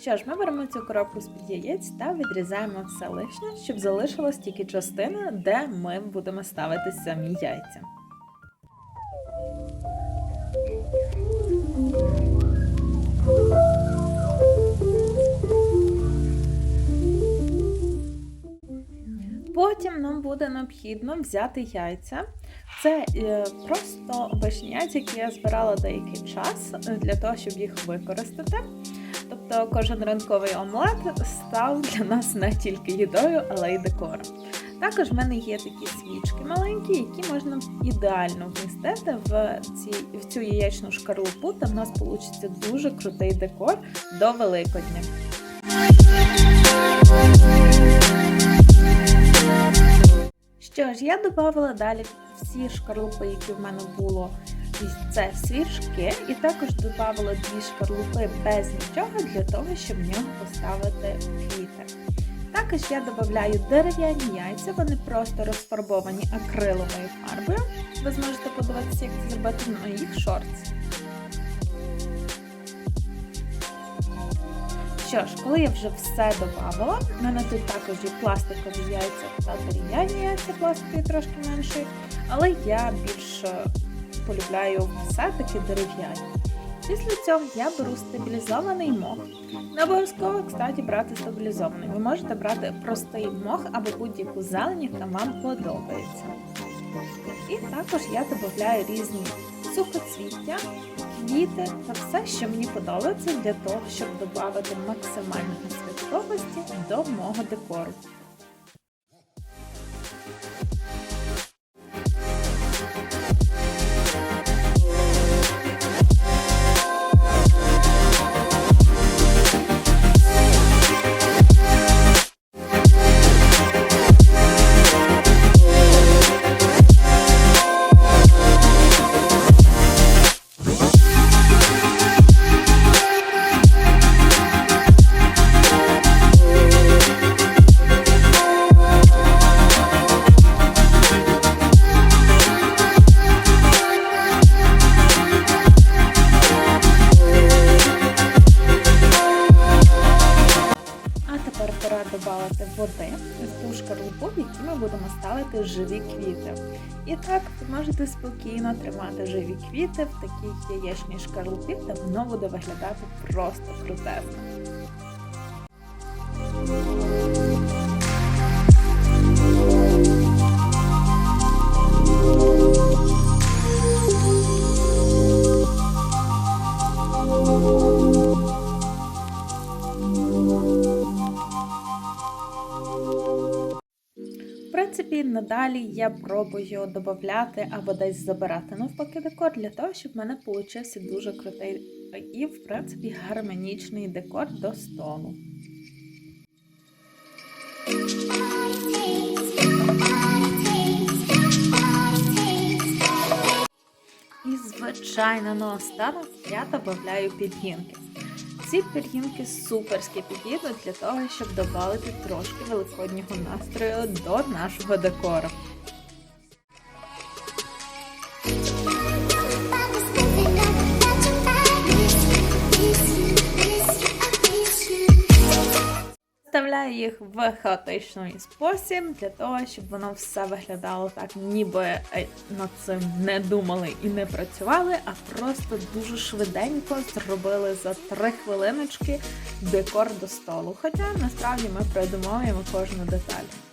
Що ж, ми беремо цю коробку з-під яєць та відрізаємо все лишнє, щоб залишилась тільки частина, де ми будемо ставити самі яйця. Потім нам буде необхідно взяти яйця. Це е, просто обичні яйця, які я збирала деякий час е, для того, щоб їх використати. Тобто кожен ранковий омлет став для нас не тільки їдою, але й декором. Також в мене є такі свічки маленькі, які можна ідеально вмістити в, ці, в цю яєчну шкарлупу, та в нас вийде дуже крутий декор до Великодня. Що ж, я додавала далі всі шкарлупи, які в мене було. Це свічки, і також додавала дві шкарлупи без нічого для того, щоб в нього поставити квіти. Також я додаю дерев'яні яйця, вони просто розфарбовані акриловою фарбою. Ви зможете подивитися, як це зробити на моїх шортс. Що ж, коли я вже все додавала, в мене тут також є пластикові яйця та дерев'яні яйця, пластикові трошки менші, але я більше полюбляю все-таки дерев'яні. Після цього я беру стабілізований мох. Не обов'язково, кстати, брати стабілізований. Ви можете брати простий мох або будь-яку зелень, яка вам подобається. І також я додаю різні сухоцвіття, квіти та все, що мені подобається для того, щоб додати максимальної святковості до мого декору. Води в ту шкарлупу, в якій ми будемо ставити живі квіти. І так, ви можете спокійно тримати живі квіти в такій яєчній шкарлупі, та воно буде виглядати просто крутезно. В принципі, надалі я пробую додати або десь забирати навпаки декор для того, щоб в мене получився дуже крутий і, в принципі, гармонічний декор до столу. І, звичайно, наостанок я додаю підгінки. Ці пір'їнки суперські підійдуть для того, щоб додати трошки великоднього настрою до нашого декору. Вставляю їх в хаотичний спосіб для того, щоб воно все виглядало так, ніби е, над цим не думали і не працювали, а просто дуже швиденько зробили за три хвилиночки декор до столу. Хоча насправді ми продумовуємо кожну деталь.